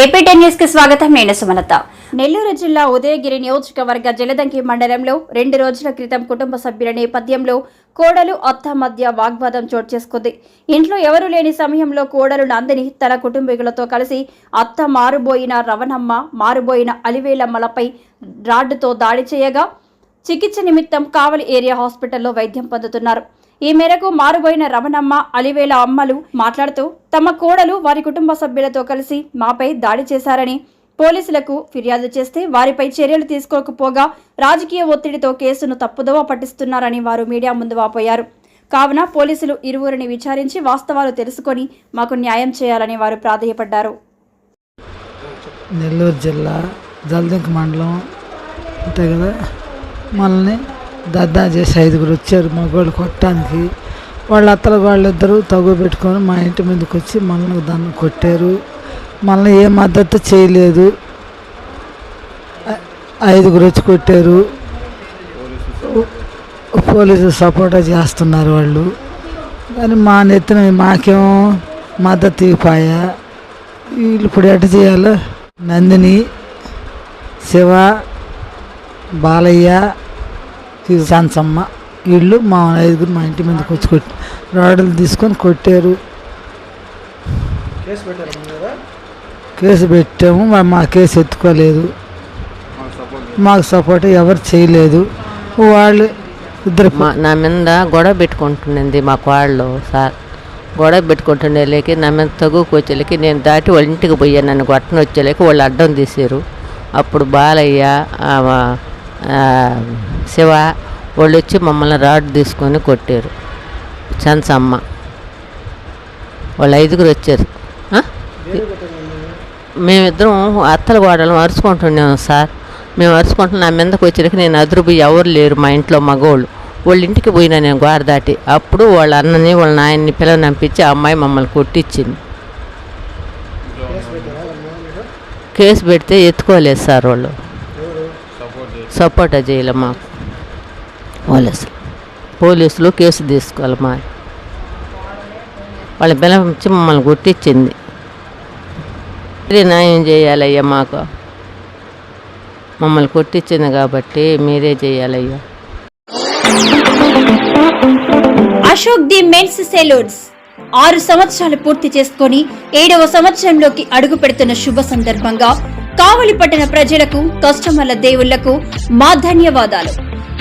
AP న్యూస్కి స్వాగతం. నేను సుమలత. నెల్లూరు జిల్లా ఉదయగిరి నియోజకవర్గ జలదంకి మండలంలో రెండు రోజుల క్రితం కుటుంబ సభ్యుల నేపథ్యంలో కోడలు అత్త మధ్య వాగ్వాదం చోటు చేసుకుంది. ఇంట్లో ఎవరూ లేని సమయంలో కోడలు నందిని తన కుటుంబీకులతో కలిసి అత్త మారుబోయిన రవణమ్మ మారుబోయిన అలివేలమ్మలపై రాడ్డుతో దాడి చేయగా చికిత్స నిమిత్తం కావలి ఏరియా హాస్పిటల్లో వైద్యం పొందుతున్నారు. ఈ మేరకు మారుబోయిన రమణమ్మ అలివేల అమ్మలు మాట్లాడుతూ తమ కోడలు వారి కుటుంబ సభ్యులతో కలిసి మాపై దాడి చేశారని పోలీసులకు ఫిర్యాదు చేస్తే వారిపై చర్యలు తీసుకోకపోగా రాజకీయ ఒత్తిడితో కేసును తప్పుదోవ పట్టిస్తున్నారని వారు మీడియా ముందు వాపోయారు. కావున పోలీసులు ఇరువురిని విచారించి వాస్తవాలు తెలుసుకొని మాకు న్యాయం చేయాలని వారు ప్రాధేయపడ్డారు. నెల్లూరు జిల్లా జల్దింక్ మండలం ఉంటాయి కదా? మనల్ని దద్దా చేసి ఐదుగురు వచ్చారు మగవాళ్ళు కొట్టడానికి. వాళ్ళ అత్తలు వాళ్ళిద్దరూ తగు పెట్టుకొని మా ఇంటి మీదకి వచ్చి మనల్ని దాన్ని కొట్టారు. మనల్ని ఏ మద్దతు చేయలేదు. ఐదుగురు వచ్చి కొట్టారు. పోలీసు సపోర్ట్ చేస్తున్నారు వాళ్ళు. కానీ మా నెత్తిన మాకేమో మద్దతు ఇవ్వపాయా వీళ్ళు ఇప్పుడు ఎట్ట చేయాలో? నందిని శివ బాలయ్య శాంతమ్మ. వీళ్ళు మా ఐదుగురు మా ఇంటి మీదకి వచ్చి కొట్టి రాడులు తీసుకొని కొట్టారు. కేసు పెట్టాము మరి మా కేసు ఎత్తుకోలేదు. మాకు సపోర్ట్ ఎవరు చేయలేదు. వాళ్ళు ఇద్దరు మా నా మీద గొడవ పెట్టుకుంటుండింది మా కోళ్ళు సార్. గొడవ పెట్టుకుంటుండేలేకి నా మీద తగుకు వచ్చేలేకి నేను దాటి వాళ్ళ ఇంటికి పోయాను నన్ను కొట్టను వచ్చేలేకి వాళ్ళు అడ్డం తీసారు అప్పుడు బాలయ్య శివ వాళ్ళు వచ్చి మమ్మల్ని రాడ్ తీసుకొని కొట్టారు. చంచమ్మ వాళ్ళు ఐదుగురు వచ్చారు? మేమిద్దరం అత్తల గోడలు అరుచుకుంటున్నాం సార్? మేము అరుచుకుంటున్న నా మీదకి వచ్చేసరికి నేను అదురుపోయి ఎవరు లేరు మా ఇంట్లో మగవాళ్ళు వాళ్ళ ఇంటికి పోయినా నేను గోడ దాటి. అప్పుడు వాళ్ళ అన్నని వాళ్ళ నాయన్ని పిల్లలు నంపించి ఆ అమ్మాయి మమ్మల్ని కొట్టించింది. కేసు పెడితే ఎత్తుకోలేదు సార్ వాళ్ళు. సపోర్ట్ చేయలే మాకు. పోలీసులు. పోలీసులు కేసు తీసుకోవాలి మా వాళ్ళ పిలిపించి మమ్మల్ని గుర్తించింది. మీరే న్యాయం చేయాలయ్యా మాకు. మమ్మల్ని కొట్టించింది కాబట్టి మీరే చేయాలయ్యా. Ashok the men's salons. ఆరు సంవత్సరాలు పూర్తి చేసుకొని ఏడవ సంవత్సరంలోకి అడుగు పెడుతున్న శుభ సందర్భంగా కావలి పట్టణ ప్రజలకు కస్టమర్ల దేవుళ్ళకు మా ధన్యవాదాలు.